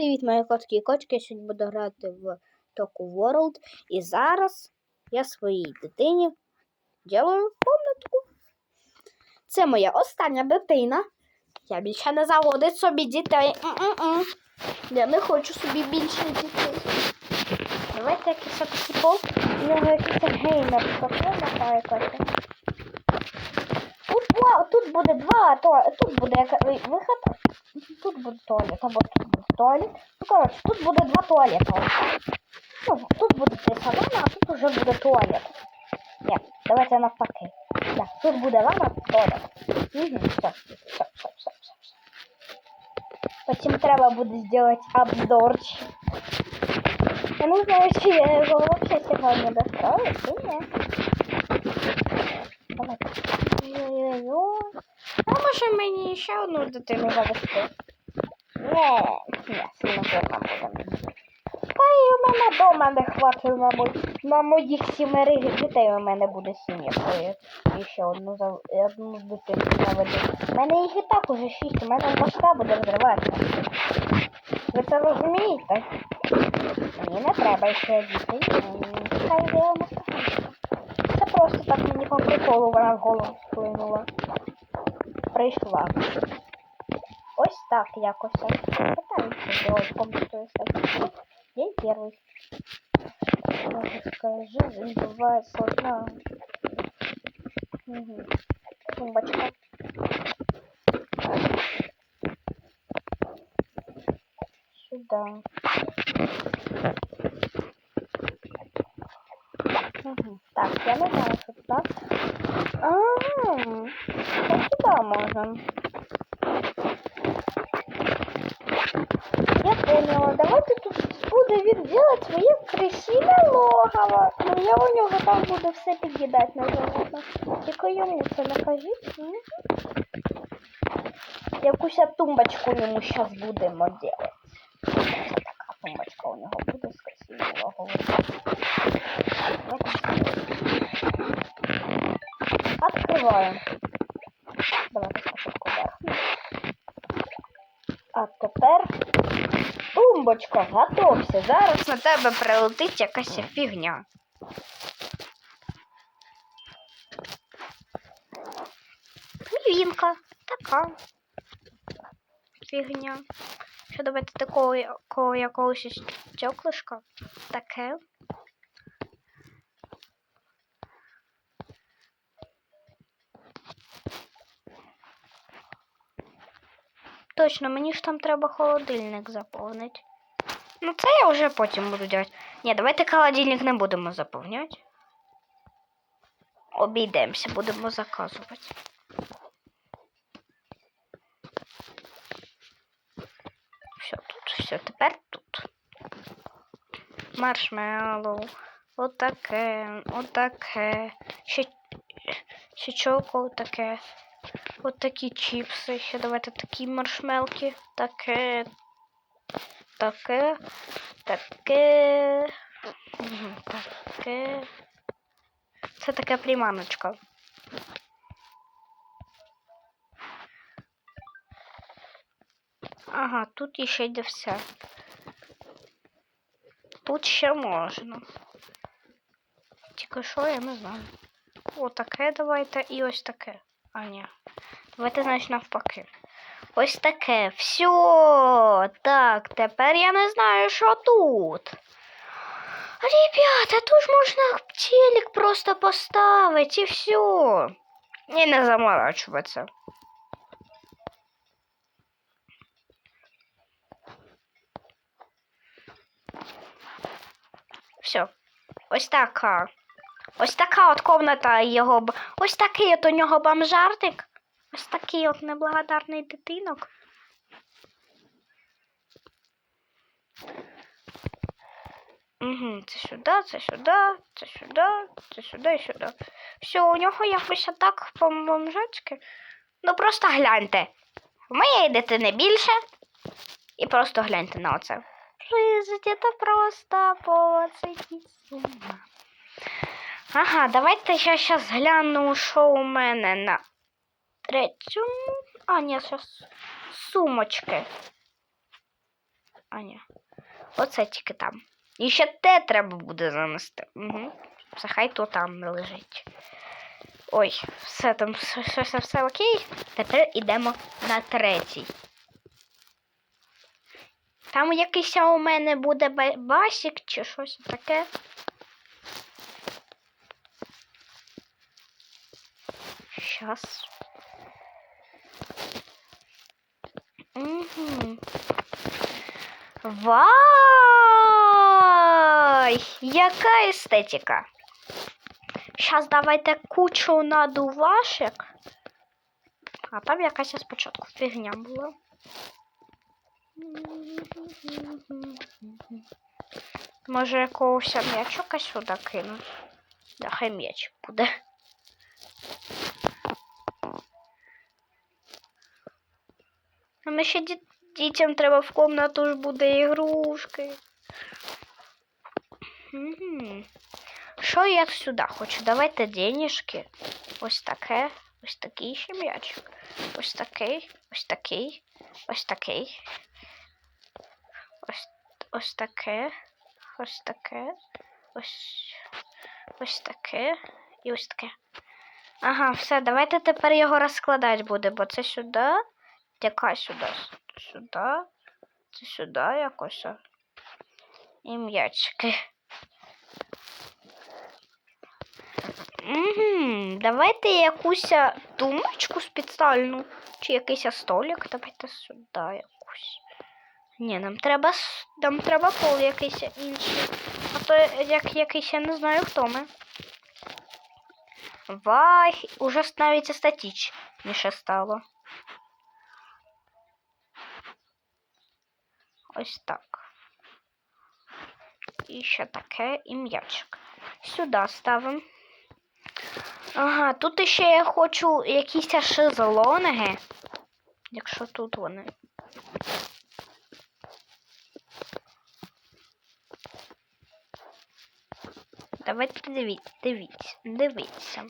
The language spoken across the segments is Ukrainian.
Привіт, мої котки і кочки. Я сьогодні буду грати в Току World. І зараз я своїй дитині ділаю комнатку. Це моя остання дитина. Я більше не заводить собі дітей. М-м-м. Я не хочу собі більше дітей. Давайте якийсь такий пол. У нього якийсь геймер. Тут, вау, тут буде два, то, тут буде яка- виход, тут буде туалет, або тут буде туалет. Ну, коротше, тут буде два туалета. Ну, тут буде три салони, а тут уже буде туалет. Ні, давайте навпаки. Так, тут буде ванна, туалет. Угу, все, все, все, все, все, все. Потім треба буде зробити обзорчик. Я не знаю, чи я його взагалі сьогодні дострою, чи ні. Давайте. А може мені ще одну дитину завести? Не, не, сильно. Та і у мене дома не хватить, мабуть. На моїх сімери дітей у мене буде сім, якщо я ще одну, зав... одну дитину заведу. У мене їх і так уже шість, у мене башка буде взриватися. Ви це розумієте? Мені не треба ще дітей. Хай йде у нас просто так мені по приколу вона в голову вплинула. Прийшла. Ось так якось. Пытаюся сделать комнату статистику. День первый. Скажи, жизнь бывает сложна. Угу. Тумбочка. Сюда. Так, я не знаю, що так. А, сюди можна. Я поняла. Давайте тут буде він делать своє красиве логово. Ну я у нього там буду все під'їдати на животних. Тільки йому це не кажіть. м? Якусь тумбочку йому зараз будемо делать. Така тумбочка у нього буде з красивим логовом. Открываем. Давайте спочатку. А тепер тумбочка, готовся. Зараз на тебе прилетить якась фігня. Вінка, така фігня. Що давайте такого якогось стеклишка. Таке. Точно, мені ж там треба холодильник заповнити. Ну, це я вже потім буду робити. Ні, давайте холодильник не будемо заповняти. Обійдемося, будемо заказувати. Все тут, все, тепер тут. Маршмеллоу. Отаке, отаке. Ще, ще чоко таке. От такі чіпси. Ще давайте такі маршмелки. Таке. Таке. Таке. Таке. Це така приманочка. Ага, тут іще йде все. Тут ще можна. Тільки що, я не знаю. Отаке давайте і ось таке. А, ні. Давайте, значить, навпаки. Ось таке. Все. Так, тепер я не знаю, що тут. Ребята, тут ж можна телек просто поставити і все. І не заморачуватися. Все. Ось така. Ось така от комната його. Ось такий от у нього бомжартик. Ось такий от неблагодарний дитинок. Угу, це сюди, це сюди, це сюди, це сюди і сюди. Все, у нього якось так по-бомжацьки. Ну просто гляньте. В моєї дитини більше. І просто гляньте на оце. Жизнь, це просто ума. Ага, давайте я зараз гляну, що у мене на третьому. А, ні, зараз сумочки. А, ні. Оце тільки там. І ще те треба буде занести. Угу. Все, хай то там лежить. Ой, все там, все, все, все, окей. Тепер йдемо на третій. Там якийсь у мене буде ба- басік чи щось таке. Щас. Вай! Яка естетика? Щас давайте кучу надувашек. А там якась спочатку фігня була. Може якогось м'ячика сюди кину. Да, хай м'яч буде. А ми ще ді- дітям треба в комнату ж буде ігрушки. Що я сюди хочу? Давайте денежки. Ось таке. Ось такий ще м'ячик. Ось такий, ось такий, ось такий. Ось, ось таке. Ось таке. Ось, ось таке. І ось таке. Ага, все, давайте тепер його розкладати буде, бо це сюди. Яка сюди? Сюди. Це сюди якось. І м'ячики. Угу. Давайте якусь а, тумбочку спеціальну. Чи якийсь столик. Давайте сюди якусь. Ні, нам треба нам треба пол якийсь інший. А то як якийсь, я не знаю хто ми. Вай, уже навіть статічніше стало. Ось так. І ще таке і м'ячик. Сюди ставимо. Ага, тут ще я хочу якісь шезлонги. Якщо тут вони. Давайте дивіться, дивіться, дивіться.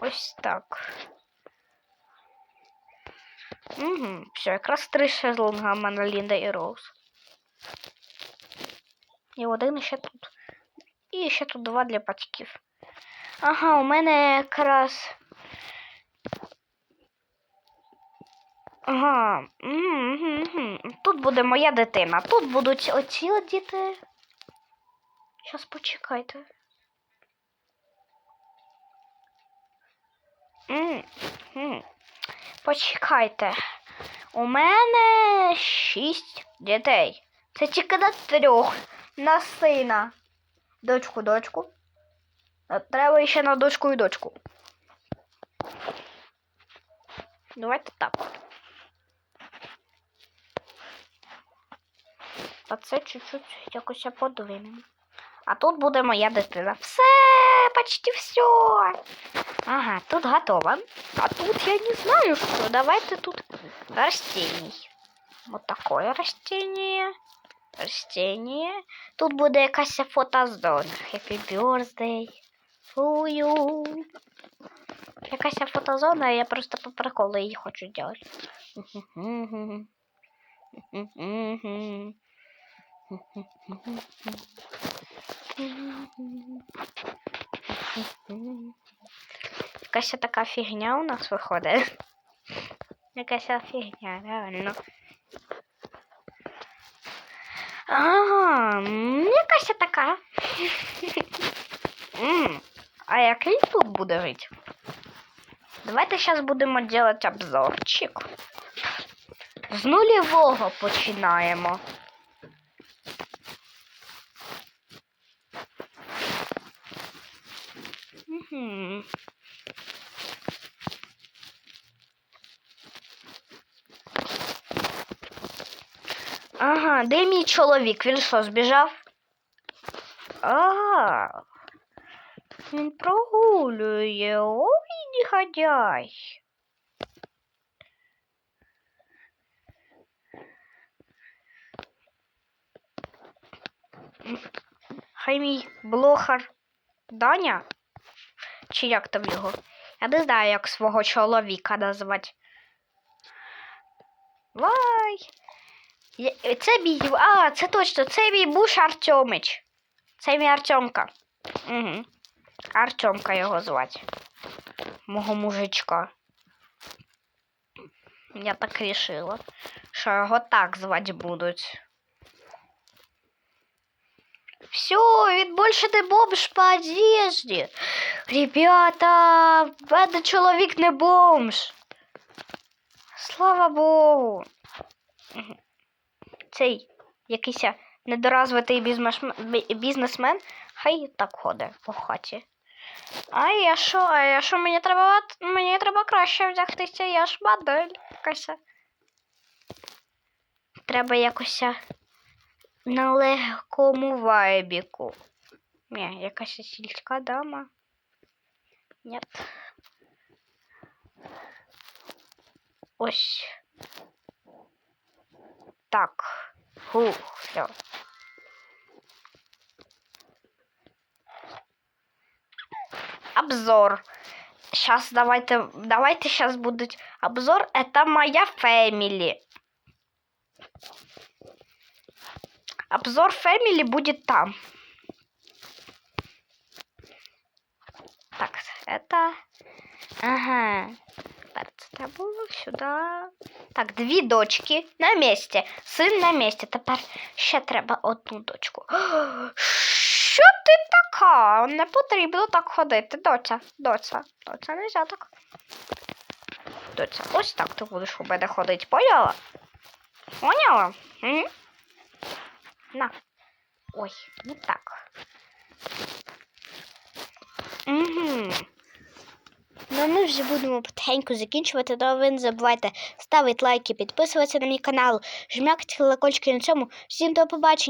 Ось так. Угу, все, якраз три шезлонга в мене Лінда і Роуз. І один ще тут. І ще тут два для батьків. Ага, у мене якраз. Ага. Угу, угу. Тут буде моя дитина. Тут будуть оці діти. Щас почекайте. М. Почекайте. У мене шість дітей. Це тільки на трьох. На сина. Дочку, дочку. Треба ще на дочку і дочку. Давайте так. А це чуть-чуть якось подвинемо. А тут буде моя дитина. Все, почти все. Ага, тут готово. А тут я не знаю, что. Давайте тут растений. Вот такое растение. Растение. Тут буде якась фотозона. Happy birthday. Фую. Якась фотозона, я просто по приколу її хочу делать. Якась така фігня у нас виходить. Якась фігня, реально. Ага, якась така. А який тут буде жити? Давайте зараз будемо робити обзорчик. З нульового починаємо. Угу. Ага, де мій чоловік? Він що, збіжав? Ага. Він прогулює. Ой, негодяй. Хай мій блохар Даня? Чи як там його? Я не знаю, як свого чоловіка назвати. Вай! Це мій. А, це точно, це мій муж Артемич. Це мій Артемка. Угу. Артемка його звати. Мого мужичка. Я так рішила, що його так звати будуть. Все, він більше не бомж по одежді. Ребята, мене чоловік не бомж. Слава Богу. Цей якийсь недоразвитий бізнесмен, хай так ходить по хаті. А я що? А я що мені треба мені треба краще вдягтися, я ж модель якась. Треба якось на легкому вайбіку. Ні, якась сільська дама. Нет. Ось. Так. Фу, все. Обзор. Сейчас давайте, давайте сейчас будет обзор. Это моя фэмили. Обзор фэмили будет там. Так, это... Ага. Було сюди. Так, дві дочки на місці. Син на місці. Тепер ще треба одну дочку. Що ти така? Не потрібно так ходити. Доця, доця, доця, не так. Доця, ось так ти будеш у мене ходити, поняла? Поняла? М? На. Ой, не так. Угу. Ну, а ми вже будемо потихеньку закінчувати, То ви не забувайте ставити лайки, підписуватися на мій канал, жмякати колокольчики на цьому. Всім до побачення!